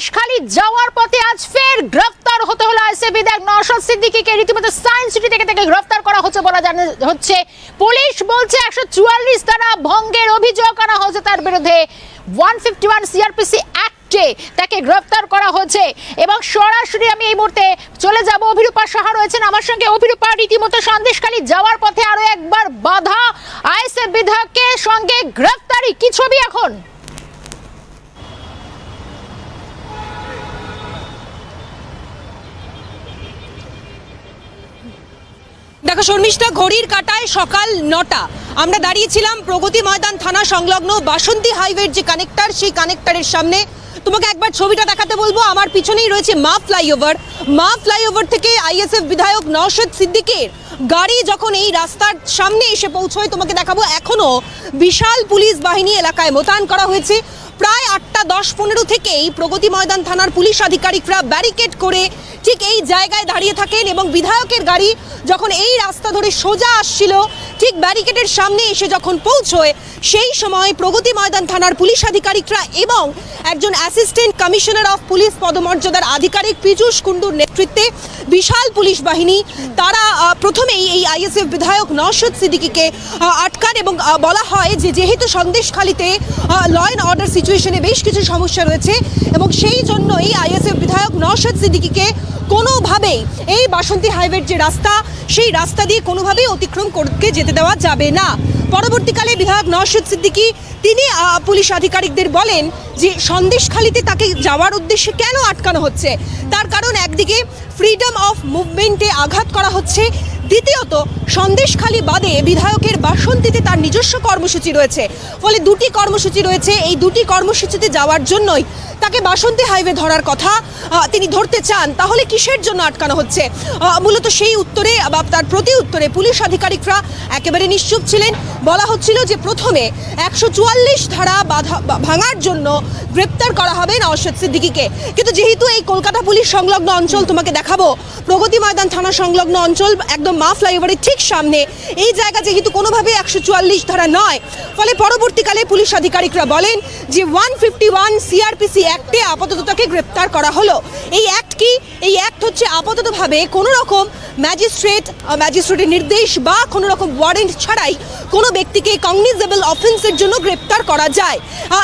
সন্দেশখালী যাওয়ার পথে আজ ফের গ্রেফতার হতে হলো আইসে বিধায়ক নওশাদ সিদ্দিকীকে। রীতিমতো সায়েন্স সিটি থেকে থেকে গ্রেফতার করা হচ্ছে বলা জানা হচ্ছে। পুলিশ বলছে একশো চুয়াল্লিশ ধারা ভঙ্গের অভিযোগ আনা হয়েছে তার বিরুদ্ধে। ওয়ান ফিফটি ওয়ান সিআরপিসি অ্যাক্টে তাকে গ্রেফতার করা হয়েছে। এবং সরাসরি আমি এই মুহূর্তে চলে যাব। অভিরূপা সাহা রয়েছেন আমার সঙ্গে। অভিরূপা, রীতিমতো সন্দেশখালী যাওয়ার পথে আরও একবার বাধা। আইসে বিধায়কের সঙ্গে গ্রেফতারি। কি ছবি এখন? দেখো শর্মিষ্ঠা, ঘড়ির কাটায় সকাল নটা। আমরা দাঁড়িয়েছিলাম প্রগতি ময়দান থানা সংলগ্ন বাসন্তী হাইওয়ের যে কানেক্টার, সেই কানেক্টারের সামনে। তোমাকে একবার ছবিটা দেখাতে বলব, আমার পিছনেই রয়েছে মা ফ্লাইওভার। মা ফ্লাইওভার থেকে আইএসএফ বিধায়ক নওশাদ সিদ্দিকের গাড়ি যখন এই রাস্তার সামনে এসে পৌঁছয়, তোমাকে দেখাবো এখনও বিশাল পুলিশ বাহিনী এলাকায় মোতায়েন করা হয়েছে। প্রায় আটটা দশ পনেরো থেকেই প্রগতি ময়দান থানার পুলিশ আধিকারিকরা ব্যারিকেড করে ঠিক এই জায়গায় দাঁড়িয়ে থাকেন এবং বিধায়কের গাড়ি যখন এই রাস্তা ধরে সোজা আসছিল ঠিক ব্যারিকেডের সামনে এসে যখন পৌঁছয়, সেই সময় প্রগতি ময়দান থানার পুলিশ আধিকারিকরা এবং একজন অ্যাসিস্ট্যান্ট কমিশনার অফ পুলিশ পদমর্যাদার আধিকারিক পীযূষ কুণ্ডুর নেতৃত্বে বিশাল পুলিশ বাহিনী, তারা প্রথমেই এই আইএসএফ বিধায়ক নওশাদ সিদ্দিকিকে আটকান এবং বলা হয় যে যেহেতু সন্দেশখালিতে ল অ্যান্ড অর্ডার সিচুয়েশনে বেশ কিছু সমস্যা রয়েছে এবং সেই জন্যই আইএসএফ বিধায়ক নওশাদ সিদ্দিকীকে কোনোভাবেই এই বাসন্তী হাইওয়ের যে রাস্তা, সেই রাস্তা দিয়ে কোনোভাবেই অতিক্রম করতে যেতে দেওয়া যাবে না। পরবর্তীকালে বিধায়ক নওশদ সিদ্দিকি তিনি পুলিশ আধিকারিকদের বলেন যে সন্দেশখালিতে তাকে যাওয়ার উদ্দেশ্যে কেন আটকানো হচ্ছে? তার কারণ একদিকে ফ্রিডম অফ মুভমেন্টে আঘাত করা হচ্ছে দ্বিতীয়ত, সন্দেশখালী বাদে বিধায়কের বাসন্তীতে তার নিজস্ব কর্মসূচি রয়েছে। ফলে দুটি কর্মসূচি রয়েছে, এই দুটি কর্মসূচিতে যাওয়ার জন্যই তাকে বাসন্তী হাইওয়ে ধরার কথা তিনি ধরতে চান। তাহলে কিসের জন্য আটকানো হচ্ছে? মূলত সেই উত্তরে, বা তার প্রতি উত্তরে পুলিশ আধিকারিকরা একেবারে নিশ্চুপ ছিলেন। বলা হচ্ছিল যে প্রথমে একশো চুয়াল্লিশ ধারা বাধা ভাঙার জন্য গ্রেপ্তার করা হবে নওশাদ সিদ্দিকীকে। কিন্তু যেহেতু এই কলকাতা পুলিশ সংলগ্ন অঞ্চল তোমাকে দেখাবো, প্রগতি ময়দান থানা সংলগ্ন অঞ্চল একদম মা ফ্লাইওভারের ঠিক সামনে। এই জায়গা যেহেতু কোনোভাবে একশো চুয়াল্লিশ ধারা নয়, ফলে পরবর্তীকালে পুলিশ আধিকারিকরা বলেন যে ওয়ান ফিফটি ওয়ান সিআরপিসি অ্যাক্টে আপাতত তাকে গ্রেপ্তার করা হলো। এই অ্যাক্ট কি? এই অ্যাক্ট হচ্ছে আপাততভাবে কোনো রকম ম্যাজিস্ট্রেট ম্যাজিস্ট্রেটের নির্দেশ বা কোনো রকম ওয়ারেন্ট ছাড়াই কোনো ব্যক্তিকে কগনিজেবল অফেন্সের জন্য গ্রেপ্তার করা যায়।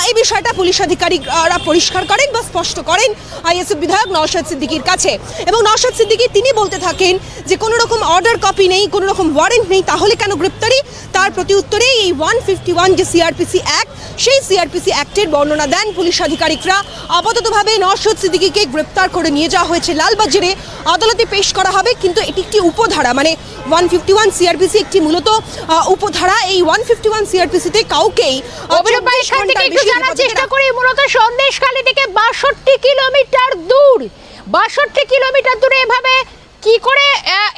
এই বিষয়টা পুলিশ আধিকারিকরা পরিষ্কার করেন বা স্পষ্ট করেন আইএসএফ বিধায়ক নওশাদ সিদ্দিকীর কাছে। এবং নওশাদ সিদ্দিকী, তিনি বলতে থাকেন যে, কোনো রকম অর্ডার কপি নেই, কোনো রকম ওয়ারেন্ট নেই, তাহলে কেন গ্রেপ্তারি? তার প্রতি উত্তরে এই ওয়ান ফিফটি ওয়ান যে সিআরপিসি অ্যাক্ট সেই সিআরপিসি অ্যাক্টের বর্ণনা দেন পুলিশ আধিকারিকরা। আপাততভাবে নওশাদ সিদ্দিকীকে গ্রেপ্তার করে নিয়ে যাওয়া হয়েছে লালবাজারে। আদালতে পেশ করা হবে, কিন্তু এটি একটি উপধারা মানে ওয়ান ফিফটি ওয়ান সিআরপিসি একটি মূলত উপধারা। এই ওয়ান ফিফটি ওয়ান সিআরপিসিতে কাউকেই আহ, অভিরূপা 24 এখান থেকে ঘণ্টার একটু বেশি জানার হেফাজতে চেষ্টা করি মূলত সন্দেশখালী থেকে বাষট্টি কিলোমিটার দূর। বাষট্টি কিলোমিটার দূরে এভাবে কি করে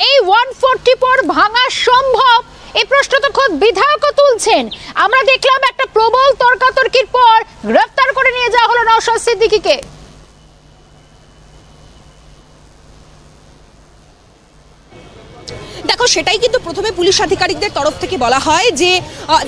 এই ওয়ান ফোরটি ফোর ভাঙা সম্ভব? এই প্রশ্ন তো খোদ বিধায়কও তুলছেন। আমরা দেখলাম একটা প্রবল তর্কাতর্কির পর গ্রেফতার করে নিয়ে যাওয়া হলো নওশাদ সিদ্দিকীকে। দেখো, সেটাই কিন্তু প্রথমে পুলিশ আধিকারিকদের তরফ থেকে বলা হয় যে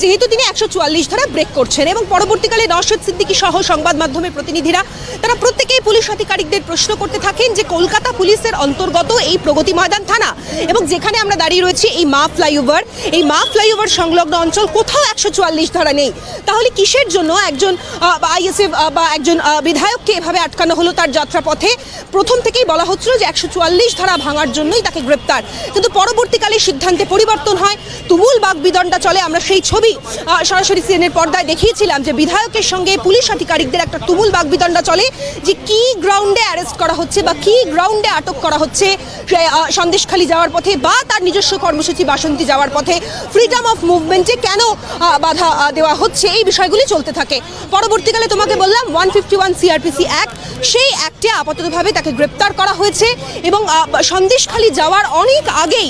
যেহেতু তিনি একশো চুয়াল্লিশ ধারা ব্রেক করছেন এবং পরবর্তীকালে নওশাদ সিদ্দিকী সহ সংবাদ মাধ্যমের প্রতিনিধিরা, তারা প্রত্যেকেই পুলিশ আধিকারিকদের প্রশ্ন করতে থাকেন যে, কলকাতা পুলিশের অন্তর্গত এই প্রগতি ময়দান থানা এবং যেখানে আমরা দাঁড়িয়ে রয়েছি, এই মা ফ্লাইওভার, এই মা ফ্লাইওভার সংলগ্ন অঞ্চল কোথাও একশো চুয়াল্লিশ ধারা নেই। তাহলে কিসের জন্য একজন আইএসএফ বা একজন বিধায়ককে এভাবে আটকানো হলো তার যাত্রাপথে? প্রথম থেকেই বলা হচ্ছিল যে, একশো চুয়াল্লিশ ধারা ভাঙার জন্যই তাকে গ্রেপ্তার। কিন্তু পরবর্তীকালে সিদ্ধান্তে পরিবর্তন হয়, তুমুল বাগবিদণ্ডা চলে। আমরা সেই ছবি সরাসরি সিএনের পর্দায় দেখিয়েছিলাম যে বিধায়কের সঙ্গে পুলিশ আধিকারিকদের একটা তুমুল বাগবিদণ্ডা চলে যে কি গ্রাউন্ডে অ্যারেস্ট করা হচ্ছে বা কি গ্রাউন্ডে আটক করা হচ্ছে সন্দেশখালী যাওয়ার পথে বা তার নিজস্ব কর্মসূচি বাসন্তী যাওয়ার পথে ফ্রিডম অফ মুভমেন্টে কেন বাধা দেওয়া হচ্ছে, এই বিষয়গুলি চলতে থাকে। পরবর্তীকালে তোমাকে বললাম one fifty one CrPC act সেই অ্যাক্টে আপাততভাবে তাকে গ্রেপ্তার করা হয়েছে এবং সন্দেশখালী যাওয়ার অনেক আগেই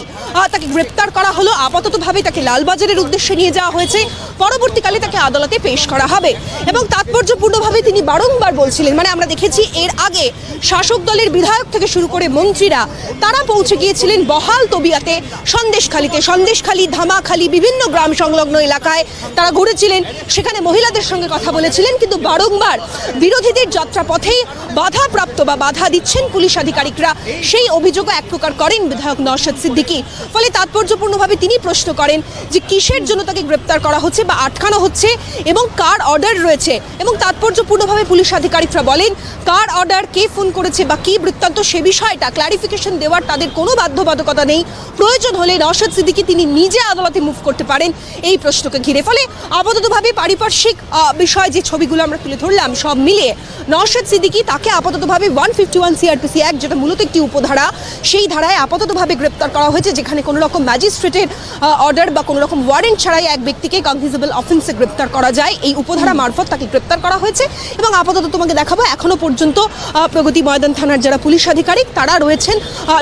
তাকে গ্রেপ্তার করা হলো। আপাততভাবে তাকে লালবাজারের উদ্দেশ্যে নিয়ে যাওয়া হয়েছে। পরবর্তীকালে তাকে আদালতে পেশ করা হবে। এবং তাৎপর্যপূর্ণভাবে তিনি বারংবার বলছিলেন মানে আমরা দেখেছি এর আগে শাসক দলের বিধায়ক থেকে শুরু করে মন্ত্রীরা, তারা পৌঁছে গিয়েছিলেন বহাল তবিয়াতে, সন্দেশখালীতে, সন্দেশখালী, ধামাখালী, বিভিন্ন গ্রাম সংলগ্ন এলাকায় তারা ঘুরেছিলেন। সেখানে মহিলাদের সঙ্গে কথা বলেছিলেন, কিন্তু বারংবার বিরোধীদের যাত্রাপথেই বাধাপ্রাপ্ত বা বাধা দিচ্ছেন পুলিশ আধিকারিকরা। সেই অভিযোগও এক প্রকার করেন বিধায়ক নওশাদ সিদ্দিকী। ফলে তাৎপর্যপূর্ণভাবে তিনি প্রশ্ন করেন যে কিসের জন্য তাকে গ্রেপ্তার করা হচ্ছে বা আটকানো হচ্ছে এবং কার অর্ডার রয়েছে। এবং তাৎপর্যপূর্ণভাবে পুলিশ আধিকারিকরা বলেন, কার অর্ডার, কে ফোন করেছে বা কি বৃত্তান্ত সে বিষয়টা ক্লারিফিকেশন দেওয়ার তাদের কোনো বাধ্যবাধকতা নেই। প্রয়োজন হলে নওশাদ সিদ্দিকী তিনি নিজে আদালতে মুভ করতে পারেন এই প্রশ্নকে ঘিরে। ফলে আপাততভাবে পারিপার্শ্বিক বিষয় যে ছবিগুলো আমরা তুলে ধরলাম সব মিলিয়ে নওশাদ সিদ্দিকী তাকে আপাততভাবে one fifty one CrPC act যেটা মূলত একটি উপধারা, সেই ধারায় আপাততভাবে গ্রেপ্তার করা হয়েছে যেখানে কোনো রকম ম্যাজিস্ট্রেটের অর্ডার বা কোনো রকম ওয়ারেন্ট ছাড়াই এক ব্যক্তিকে কনফিজেবল অফেন্সে গ্রেপ্তার করা যায়। এই উপধারা মারফত তাকে গ্রেপ্তার করা হয়েছে এবং আপাতত তোমাকে দেখাবো এখনও পর্যন্ত প্রগতি ময়দান থানার যারা পুলিশ আধিকারিক, তারা রয়েছেন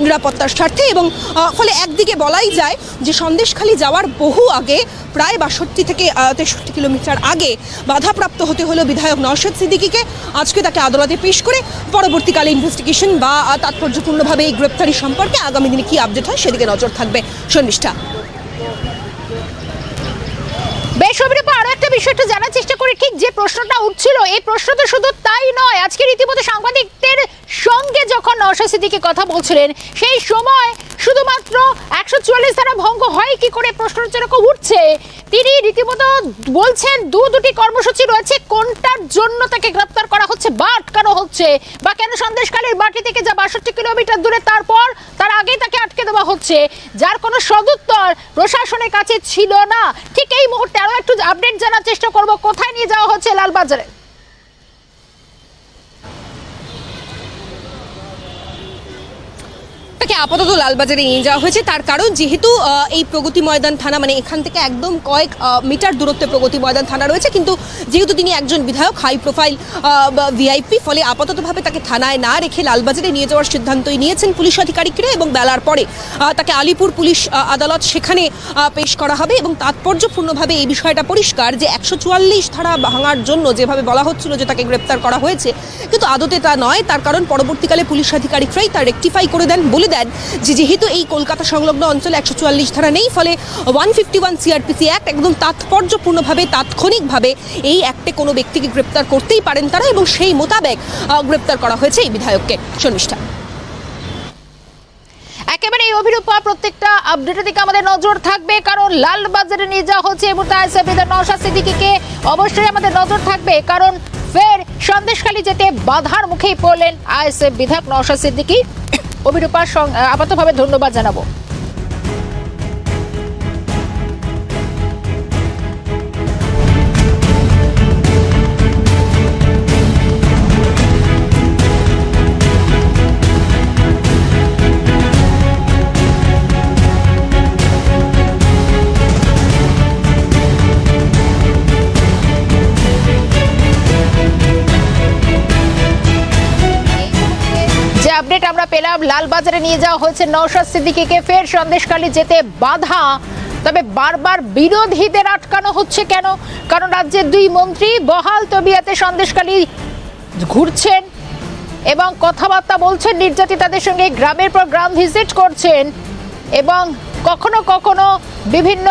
নিরাপত্তার স্বার্থে এবং ফলে একদিকে বলাই যায় যে সন্দেশখালি যাওয়ার বহু আগে প্রায় বাষট্টি থেকে তেষট্টি কিলোমিটার আগে বাধাপ্রাপ্ত হতে হলো বিধায়ক নওশাদ সিদ্দিকিকে। আজকে তাকে আদালতে পেশ করে পরবর্তীকালে ইনভেস্টিগেশন বা তাৎপর্যপূর্ণভাবে এই গ্রেপ্তারি সম্পর্কে আগামী দিনে কি আপডেট হয় সেদিকে নজর থাকবে। শর্মিষ্ঠা। বেশ অভিরূপা আরও একটা বিষয় একটু জানার চেষ্টা করি। ঠিক যে প্রশ্নটা উঠছিল, এই প্রশ্ন তো শুধু তাই নয়, আজকে রীতিমতো সাংবাদিকদের সঙ্গে যখন সিদ্দিকী কথা বলছিলেন, সেই সময় শুধুমাত্র একশো চুয়াল্লিশ ধারা ভঙ্গ হয় কি করে প্রশ্ন যেরকম উঠছে। তিনি রীতিমতো বলছেন, দু দুটি কর্মসূচি রয়েছে, কোনটার জন্য তাকে গ্রেপ্তার করা হচ্ছে, বা আটকানো হচ্ছে, বা কেন সন্দেশকালীর বাটি থেকে যা বাষট্টি কিলোমিটার দূরে তারপর তার আগেই তাকে আটকে দেওয়া হচ্ছে। যার কোনো সদুত্তর প্রশাসনের কাছে ছিল না। ঠিক এই মুহূর্তে আরও একটু আপডেট জানার চেষ্টা করব। কোথায় নিয়ে যাওয়া হচ্ছে লালবাজারে? তাকে আপাতত লালবাজারে নিয়ে যাওয়া হয়েছে। তার কারণ যেহেতু এই প্রগতি ময়দান থানা মানে এখান থেকে একদম কয়েক মিটার দূরত্বে প্রগতি ময়দান থানা রয়েছে। কিন্তু যেহেতু তিনি একজন বিধায়ক হাই প্রোফাইল ভিআইপি ফলে আপাততভাবে তাকে থানায় না রেখে লালবাজারে নিয়ে যাওয়ার সিদ্ধান্তই নিয়েছেন পুলিশ আধিকারিকরা এবং বেলার পরে তাকে আলিপুর পুলিশ আদালত সেখানে পেশ করা হবে এবং তাৎপর্যপূর্ণভাবে এই বিষয়টা পরিষ্কার যে একশো চুয়াল্লিশ ধারা ভাঙার জন্য যেভাবে বলা হচ্ছিল যে তাকে গ্রেপ্তার করা হয়েছে, কিন্তু আদতে তা নয়। তার কারণ পরবর্তীকালে পুলিশ আধিকারিকরাই তা রেকটিফাই করে দেন বলে দেন। যে যেহেতু এই কলকাতা সংলগ্ন অঞ্চলে একশো চুয়াল্লিশ ধারা নেই, ফলে one fifty one CrPC act একদম তাৎপর্যপূর্ণভাবে, তাৎক্ষণিকভাবে এই অ্যাক্টে কোনো ব্যক্তিকে গ্রেপ্তার করতেই পারেন তারা এবং সেই মোতাবেক গ্রেপ্তার করা হয়েছে এই বিধায়ককে। শর্মিষ্ঠা। একেবারে এই অভিরূপা প্রত্যেকটা আপডেটের দিকে আমাদের নজর থাকবে, কারণ লালবাজারে নিয়ে যাওয়া হচ্ছে এই মুহূর্তে আইসে বিধান নওশাদ সিদ্দিকীকে। অবশ্যই আমাদের নজর থাকবে, কারণ ফের সন্দেশখালী যেতে বাধার মুখেই পড়লেন আইএসএফ বিধায়ক নওশাদ সিদ্দিকী। অভিরূপার সং- আপাতভাবে ধন্যবাদ জানাব। আমরা পেলাম। লালবাজারে নিয়ে যাওয়া হয়েছে নওশাদ সিদ্দিকীকে। ফের সন্দেশখালী যেতে বাধা। তবে বারবার বিরোধীদের আটকানো হচ্ছে কেন? কারণ রাজ্যের দুই মন্ত্রী বহাল তবিয়াতে সন্দেশখালী ঘুরছেন এবং কথাবার্তা বলছেন, নির্যাতিতাদের সঙ্গে গ্রামের পর গ্রাম ভিজিট করছেন এবং কখনো কখনো বিভিন্ন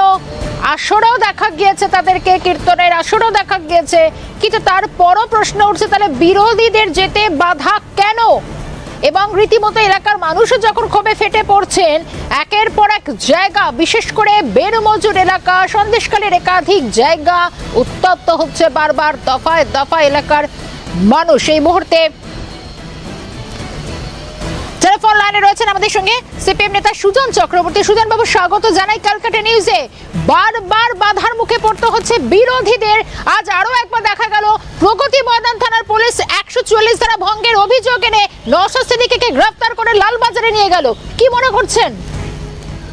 আসরও দেখা গিয়েছে তাদেরকে, কীর্তনের আসরও দেখা গিয়েছে। কিন্তু তারপরও প্রশ্ন উঠছে, তাহলে বিরোধীদের যেতে বাধা কেন? এবং রীতিমতো এলাকার মানুষও যখন ক্ষোভে ফেটে পড়ছেন, একের পর এক জায়গা, বিশেষ করে বেনমজুর এলাকা সন্দেশকালের একাধিক জায়গা উত্তপ্ত হচ্ছে বারবার, দফায় দফা এলাকার মানুষ। এই মুহূর্তে টেলিফোন লাইনে রয়েছেন আমাদের সঙ্গে সিপিএম নেতা সুজন চক্রবর্তী। সুজন বাবু স্বাগত জানাই ক্যালকাটা নিউজে বারবার বাধার মুখে পড়তে হচ্ছে বিরোধীদের। আজ আরও একবার দেখা গেল, প্রগতি ময়দান থানার পুলিশ একশো চুয়াল্লিশ ধারা ভঙ্গের অভিযোগ এনে নশো সিদ্দিকীকে গ্রেফতার করে লালবাজারে নিয়ে গেল। কি মনে করছেন?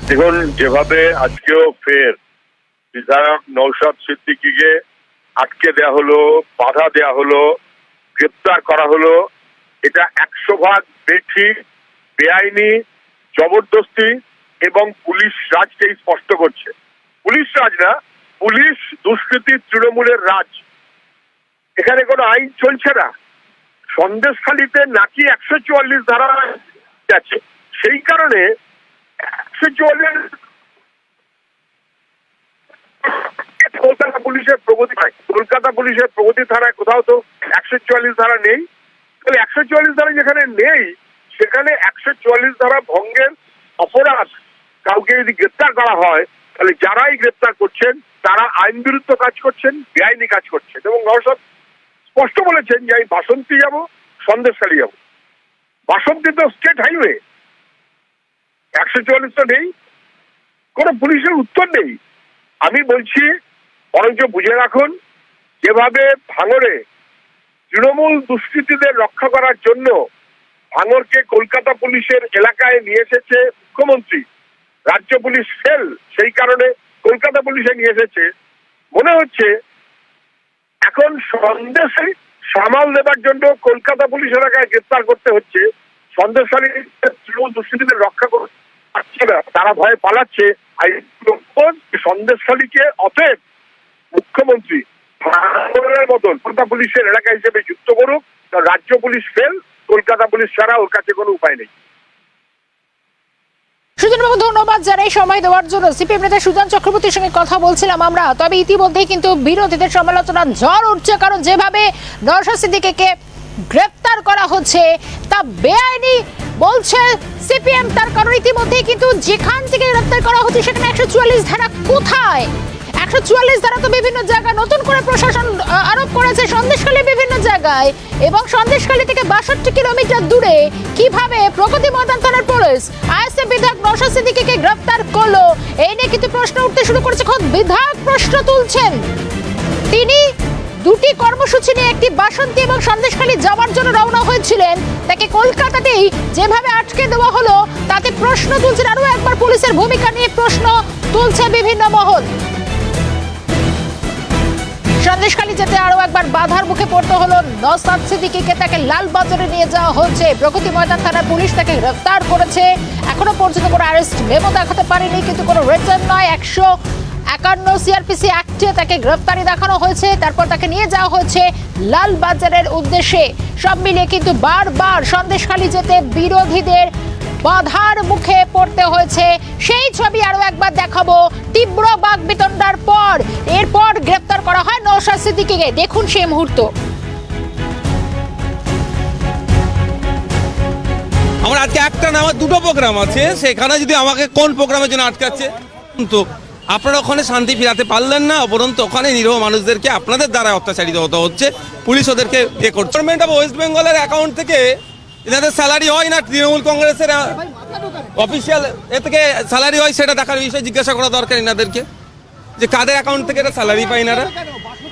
দেখুন, যেভাবে আজকেও ফের বিধায়ক নৌশাদ সিদ্দিকিকে আটকে দেয়া হলো, বাধা দেয়া হলো, গ্রেপ্তার করা হলো, এটা একশো ভাগ বেঠিক বেআইনি, জবরদস্তি এবং পুলিশ রাজকে স্পষ্ট করছে। পুলিশ রাজ না, পুলিশ দুষ্কৃতি তৃণমূলের রাজ। এখানে কোনো আইন চলছে না। সন্দেশখালিতে নাকি একশো চুয়াল্লিশ ধারা আছে। সেই কারণে একশো চুয়াল্লিশ কলকাতা পুলিশের প্রগতি কলকাতা পুলিশের প্রগতি ধারায় কোথাও তো একশো চুয়াল্লিশ ধারা নেই। তাহলে একশো চুয়াল্লিশ ধারা যেখানে নেই সেখানে একশো চুয়াল্লিশ ধারা ভঙ্গের অপরাধ কাউকে যদি গ্রেপ্তার করা হয়, তাহলে যারাই গ্রেপ্তার করছেন, তারা আইন বিরুদ্ধ কাজ করছেন, বেআইনি কাজ করছেন। এবং নরসব স্পষ্ট বলেছেন যে, আমি বাসন্তী যাব, সন্দেশখালী যাব। বাসন্তী তো স্টেট হাইওয়ে। একশো চুয়াল্লিশ তো নেই। কোনো পুলিশের উত্তর নেই। আমি বলছি, বরঞ্চ বুঝে রাখুন, যেভাবে ভাঙরে তৃণমূল দুষ্কৃতীদের রক্ষা করার জন্য ভাঙরকে কলকাতা পুলিশের এলাকায় নিয়ে এসেছে মুখ্যমন্ত্রী। রাজ্য পুলিশ ফেল, সেই কারণে কলকাতা পুলিশে নিয়ে এসেছে। মনে হচ্ছে এখন সন্দেশে সামাল দেবার জন্য কলকাতা পুলিশ এলাকায় গ্রেপ্তার করতে হচ্ছে। সন্দেশকারী তৃণমূল দুষ্কৃতীদের রক্ষা করতে পারছে না, তারা ভয়ে পালাচ্ছে। আর অতএব মুখ্যমন্ত্রী মতন কলকাতা পুলিশের এলাকা হিসেবে যুক্ত করুক রাজ্য পুলিশ ফেল কলকাতা পুলিশ ছাড়া ওর কাছে কোনো উপায় নেই। সুজনবাবু ধন্যবাদ জানাই সময় দেওয়ার জন্য। সিপিএম নেতা সুজন চক্রবর্তীর সঙ্গে কথা বলছিলাম আমরা। তবে ইতিমধ্যেই কিন্তু বিরোধীদের সমালোচনার ঝড় উঠছে, কারণ যেভাবে নরসা সিদ্দিকীকে গ্রেপ্তার করা হচ্ছে, তা বেআইনি বলছে সিপিএম তার কারণ ইতিমধ্যেই কিন্তু যেখান থেকে গ্রেপ্তার করা হচ্ছে, সেখানে একশো চুয়াল্লিশ ধারা কোথায়? একশো চুয়াল্লিশ ধারা তো বিভিন্ন জায়গায় নতুন করে প্রশাসন আরোপ করেছে সন্দেশখালী বিভিন্ন জায়গায়। এবং সন্দেশখালী থেকে বাষট্টি কিলোমিটার দূরে কীভাবে প্রগতি ময়দান থানার পুলিশ, আইএসএফ বিধায়ক নশা সিদ্দিকীকে গ্রেফতার করল? এই নিয়ে কিন্তু প্রশ্ন উঠতে শুরু করেছে। খোদ বিধায়ক প্রশ্ন তুলছেন। তিনি দুটি কর্মসূচি নিয়ে একটি বাসন্তী এবং সন্দেশখালী যাওয়ার জন্য রওনা হয়েছিলেন। তাকে কলকাতাতেই যেভাবে আটকে দেওয়া হলো, তাতে প্রশ্ন তুলছেন। আরও একবার পুলিশের ভূমিকা নিয়ে প্রশ্ন তুলছে বিভিন্ন মহল। সন্দেশখালী যেতে আরও একবার বাধার মুখে পড়তে হলো নসাদ সিদ্দিকীকে। তাকে লালবাজারে নিয়ে যাওয়া হচ্ছে প্রগতি ময়দান থানার পুলিশ তাকে গ্রেফতার করেছে। এখনও পর্যন্ত কোনো অ্যারেস্ট মেমো দেখাতে পারেনি, কিন্তু কোনো রিটার্ন নয়। একশো একান্ন সিআরপিসি অ্যাক্টে তাকে গ্রেফতারি দেখানো হয়েছে। তারপর তাকে নিয়ে যাওয়া হয়েছে লাল লালবাজারের উদ্দেশ্যে। সব মিলিয়ে কিন্তু বারবার সন্দেশখালী যেতে বিরোধীদের বাধার মুখে পড়তে হয়েছে। সেই ছবি আরও একবার দেখাবো। তীব্র বাগবিতণ্ডার পর এরপর গ্রেপ্তার করা হয় নৌশাদ সিদ্দিকীকে। দেখুন সেই মুহূর্ত। আমার আজকে একটা না, আমার দুটো প্রোগ্রাম আছে। সেখানে যদি আমাকে কোন প্রোগ্রামের জন্য আটকাচ্ছে? তো আপনারা ওখানে শান্তি ফিরাতে পারলেন না উপরন্ত ওখানে নিরীহ মানুষদেরকে আপনাদের দ্বারা অত্যাচারিত হতে হচ্ছে। পুলিশ ওদেরকে এ করছে। গভর্নমেন্ট অফ ওয়েস্ট বেঙ্গলের অ্যাকাউন্ট থেকে এনাদের স্যালারি হয় না তৃণমূল কংগ্রেসের অফিসিয়াল এ থেকে স্যালারি হয় সেটা দেখার বিষয়ে জিজ্ঞাসা করা দরকার এনাদেরকে। যে কাদের অ্যাকাউন্ট থেকে এটা স্যালারি পায় এনারা?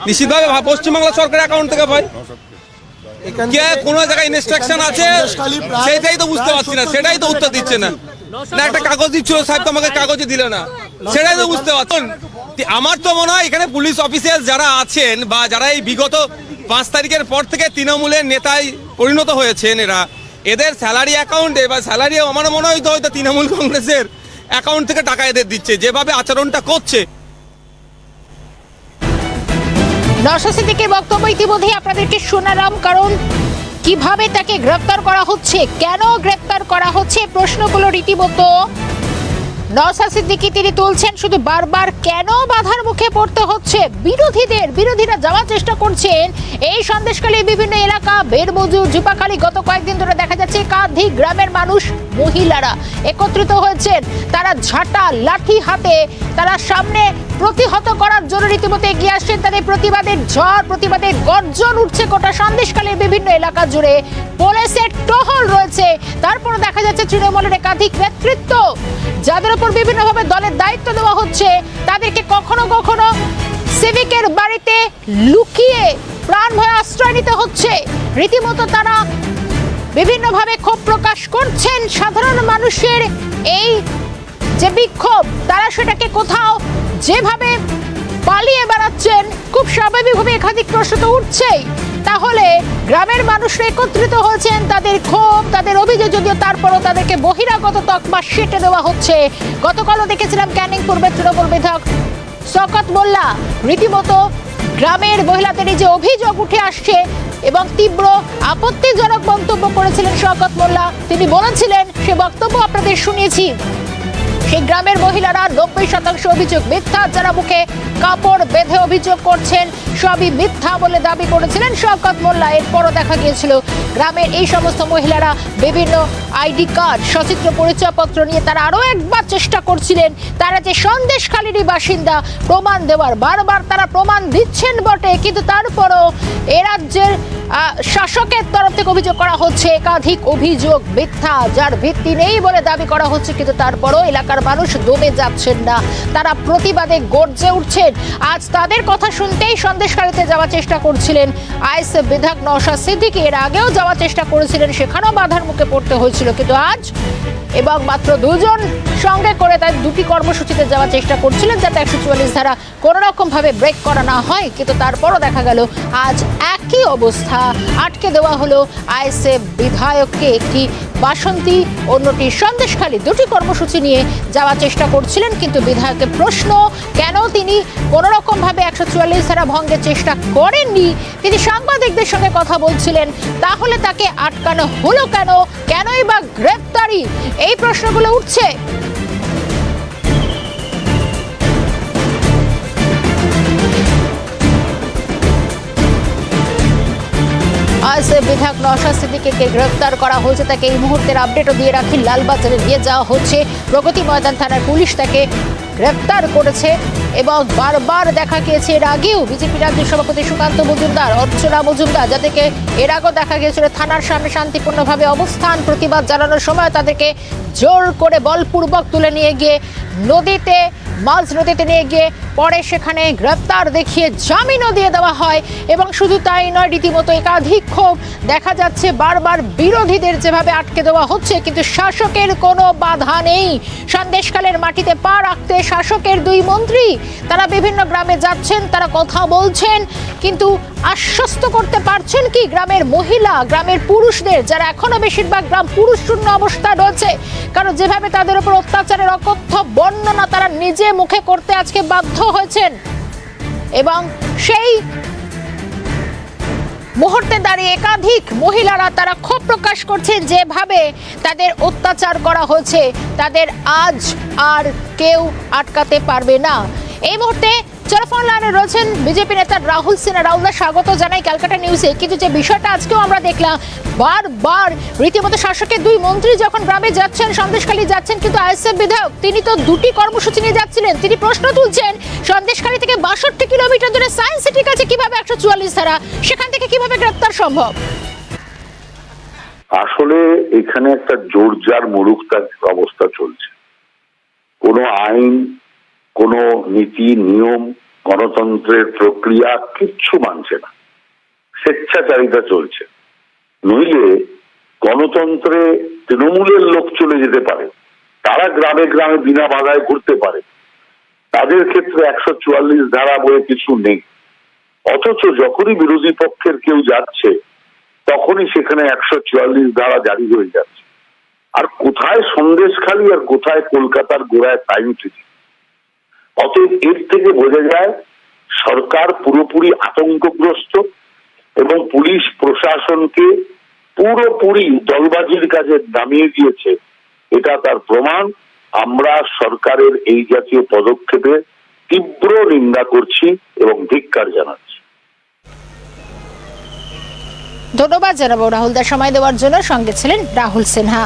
নিশ্চিতভাবে পশ্চিমবাংলা সরকারের অ্যাকাউন্ট থেকে পায়। কোন জায়গায় ইনস্ট্রাকশন আছে, সেটাই তো বুঝতে পারছি না, সেটাই তো উত্তর দিচ্ছে না। না, একটা কাগজ দিচ্ছিল সাহেব তো আমাকে কাগজে দিল না। সেটাই তো বুঝতে পারছেন আমার তো মনে হয় এখানে পুলিশ অফিসিয়াল যারা আছেন বা যারা এই বিগত পাঁচ তারিখের পর থেকে তৃণমূলের নেতায় পরিণত হয়েছেন এরা এদের স্যালারি অ্যাকাউন্টে বা স্যালারি আমার মনে হয় তো হয়তো তৃণমূল কংগ্রেসের অ্যাকাউন্ট থেকে টাকা এদের দিচ্ছে, যেভাবে আচরণটা করছে। নওশাদ সিদ্দিকীর বক্তব্য ইতিমধ্যেই আপনাদেরকে শোনালাম, কারণ কীভাবে তাকে গ্রেপ্তার করা হচ্ছে, কেন গ্রেপ্তার করা হচ্ছে, প্রশ্নগুলো রীতিমতো নওশাদ সিদ্দিকি তিনি তুলছেন শুধু বারবার কেন বাধার মুখে পড়তে হচ্ছে? বিরোধীদের, বিরোধীরা যাওয়ার চেষ্টা করছেন। এই সন্দেশকালী বিভিন্ন এলাকা বেরমজুর জুপাখালী গত কয়েকদিন ধরে দেখা যাচ্ছে একাধিক গ্রামের মানুষ মহিলারা একত্রিত হয়েছেন। তারা ঝাঁটা, লাঠি হাতে তারা সামনে প্রতিহত করার জন্য রীতিমতো এগিয়ে আসছেন তাদের প্রতিবাদের ঝড়, প্রতিবাদের গর্জন উঠছে গোটা সন্দেশকালীর বিভিন্ন এলাকা জুড়ে। পুলিশের টহল রয়েছে। তারপর দেখা যাচ্ছে তৃণমূলের একাধিক নেতৃত্ব। যাদের উপর বিভিন্নভাবে দলের দায়িত্ব দেওয়া হচ্ছে, তাদেরকে কখনো কখনো সিভিকের বাড়িতে লুকিয়ে প্রাণ ভয়ে আশ্রয় নিতে হচ্ছে। রীতিমতো তারা বিভিন্নভাবে ক্ষোভ প্রকাশ করছেন সাধারণ মানুষের এই যে বিক্ষোভ, তারা সেটাকে কোথাও যেভাবে পালিয়ে বেড়াচ্ছেন, খুব স্বাভাবিকভাবে একাধিক প্রশ্ন তো উঠছেই। তাহলে গ্রামের মানুষরা একত্রিত হয়েছেন, তাদের ক্ষোভ, তাদের অভিযোগ যদিও তারপরও তাদেরকে বহিরাগত তকমা সেটে দেওয়া হচ্ছে। গতকালও দেখেছিলাম ক্যানিং পূর্বের তৃণমূল বিধায়ক শকত মোল্লা রীতিমতো গ্রামের মহিলাদের যে অভিযোগ উঠে আসছে এবং তীব্র আপত্তিজনক মন্তব্য করেছিলেন শওকত মোল্লা। তিনি বলেছিলেন, সে বক্তব্য আপনাদের শুনিয়েছি। সেই গ্রামের মহিলারা নব্বই শতাংশ অভিযোগ মিথ্যা যারা মুখে কাপড় বেঁধে অভিযোগ করছেন, সবই মিথ্যা বলে দাবি করেছিলেন শওকত মোল্লা। এরপরও দেখা গিয়েছিল, গ্রামের এই সমস্ত মহিলারা বিভিন্ন আইডি কার্ড, সচিত্র পরিচয়পত্র নিয়ে তারা আরও একবার চেষ্টা করছিলেন। তারা যে সন্দেশখালীরই বাসিন্দা, প্রমাণ দেওয়ার, বারবার তারা প্রমাণ দিচ্ছেন বটে, কিন্তু তারপরও এ রাজ্যের শাসকের তরফ থেকে অভিযোগ করা হচ্ছে, একাধিক অভিযোগ মিথ্যা, যার ভিত্তি নেই বলে দাবি করা হচ্ছে, কিন্তু তারপরও এলাকার মানুষ দমে যাচ্ছেন না। তারা প্রতিবাদে গর্জে উঠছেন। আজ তাদের কথা শুনতেই সন্দেশকারীতে যাওয়ার চেষ্টা করছিলেন আইএসএফ বিধায়ক নওশাদ সিদ্দিকী। এর আগেও যাওয়ার চেষ্টা করেছিলেন, সেখানেও বাধার মুখে পড়তে হয়েছিল। কিন্তু আজ এবং মাত্র দুজন সঙ্গে করে তাই দুটি কর্মসূচিতে যাওয়ার চেষ্টা করছিলেন যাতে একশো চুয়াল্লিশ ধারা কোনো রকম ভাবে ব্রেক করা না হয়। কিন্তু তারপরও দেখা গেল, আজ একই অবস্থা। আটকে দেওয়া হলো আইএসএফ বিধায়ককে একটি বাসন্তী, অন্যটি সন্দেশখালী। দুটি কর্মসূচি নিয়ে যাওয়ার চেষ্টা করছিলেন, কিন্তু বিধায়কের প্রশ্ন, কেন তিনি কোনো রকমভাবে একশো চুয়াল্লিশ ধারা ভঙ্গের চেষ্টা করেননি? তিনি সাংবাদিকদের সঙ্গে কথা বলছিলেন, তাহলে তাকে আটকানো হলো কেন? কেনই বা গ্রেপ্তারি? এই প্রশ্নগুলো উঠছে। আজ বিধায়ক নওশাদ সিদ্দিকীকে গ্রেফতার করা হয়েছে। তাকে এই মুহূর্তের আপডেটও দিয়ে রাখি। লালবাজারে নিয়ে যাওয়া হচ্ছে প্রগতি ময়দান থানার পুলিশ। তাকে গ্রেপ্তার করেছে এবং বারবার দেখা গিয়েছে। এর আগেও বিজেপি রাজ্য সভাপতি সুকান্ত মজুমদার, অর্চনা মজুমদার যাদেরকে এর আগেও দেখা গিয়েছিল থানার সামনে শান্তিপূর্ণভাবে অবস্থান প্রতিবাদ জানানোর সময় তাদেরকে জোর করে বলপূর্বক তুলে নিয়ে গিয়ে নদীতে মাঝ নদীতে নিয়ে গিয়ে পরে সেখানে গ্রেপ্তার দেখিয়ে জামিনও দিয়ে দেওয়া হয় এবং শুধু তাই নয়, রীতিমতো একাধিক ক্ষোভ দেখা যাচ্ছে। বারবার বিরোধীদের যেভাবে আটকে দেওয়া হচ্ছে, কিন্তু শাসকের কোনো বাধা নেই। সন্দেশকালের মাটিতে পা রাখতে শাসকের দুই মন্ত্রী, তারা বিভিন্ন গ্রামে যাচ্ছেন, তারা কথা বলছেন, কিন্তু আশ্বস্ত করতে পারছেন কি গ্রামের মহিলা, গ্রামের পুরুষদের, যারা এখনও বেশিরভাগ গ্রাম পুরুষ শূন্য অবস্থা রয়েছে? কারণ যেভাবে তাদের উপর অত্যাচারের অকথ্য বর্ণনা তারা নিজে মুখে করতে আজকে বাধ্য হয়েছেন। এবং সেই মুহূর্তে দাঁড়িয়ে একাধিক মহিলারা তারা ক্ষোভ প্রকাশ করছেন যেভাবে তাদের অত্যাচার করা হয়েছে। তাদের আজ আর কেউ আটকাতে পারবে না। এই মুহূর্তে টেলিফোন লাইনে রয়েছেন, বিজেপি নেতা রাহুল সিনহা রাহুলদা স্বাগত জানাই ক্যালকাটা নিউজে কিন্তু যে বিষয়টা আজকেও আমরা দেখলাম, বারবার রীতিমতো শাসকের দুই মন্ত্রী যখন গ্রামে যাচ্ছেন, সন্দেশখালী যাচ্ছেন, কিন্তু আইএসএফ বিধায়ক তিনি তো দুটি কর্মসূচি নিয়ে যাচ্ছিলেন। তিনি প্রশ্ন তুলছেন, সন্দেশখালী থেকে বাষট্টি কিলোমিটার দূরে সায়েন্স সিটির কাছে কীভাবে একশো চুয়াল্লিশ ধারা, সেখান থেকে কীভাবে গ্রেপ্তার সম্ভব? আসলে এখানে একটা জোরজার মুরুক্তার অবস্থা চলছে। কোনো আইন, কোনো নীতি, নিয়ম গণতন্ত্রের প্রক্রিয়া কিচ্ছু মানছে না। স্বেচ্ছাচারিতা চলছে। নইলে গণতন্ত্রে তৃণমূলের লোক চলে যেতে পারে। তারা গ্রামে গ্রামে বিনা বাধায় ঘুরতে পারে। তাদের ক্ষেত্রে একশো চুয়াল্লিশ ধারা বলে কিছু নেই। অথচ যখনই বিরোধী পক্ষের কেউ যাচ্ছে, তখনই সেখানে একশো চুয়াল্লিশ ধারা জারি হয়ে যাচ্ছে। আর কোথায় সন্দেশখালী আর কোথায় কলকাতার গোড়ায় টাইম ট্রিটি অতএব এর থেকে বোঝা যায়, সরকার পুরোপুরি আতঙ্কগ্রস্ত এবং পুলিশ প্রশাসনকে পুরোপুরি দলবাজির কাজে নামিয়ে দিয়েছে। এটা তার প্রমাণ। আমরা সরকারের এই জাতীয় পদক্ষেপে তীব্র নিন্দা করছি এবং ধিক্কার জানাচ্ছি। ধন্যবাদ জানাব রাহুলদার সময় দেওয়ার জন্য। সঙ্গে ছিলেন রাহুল সিনহা।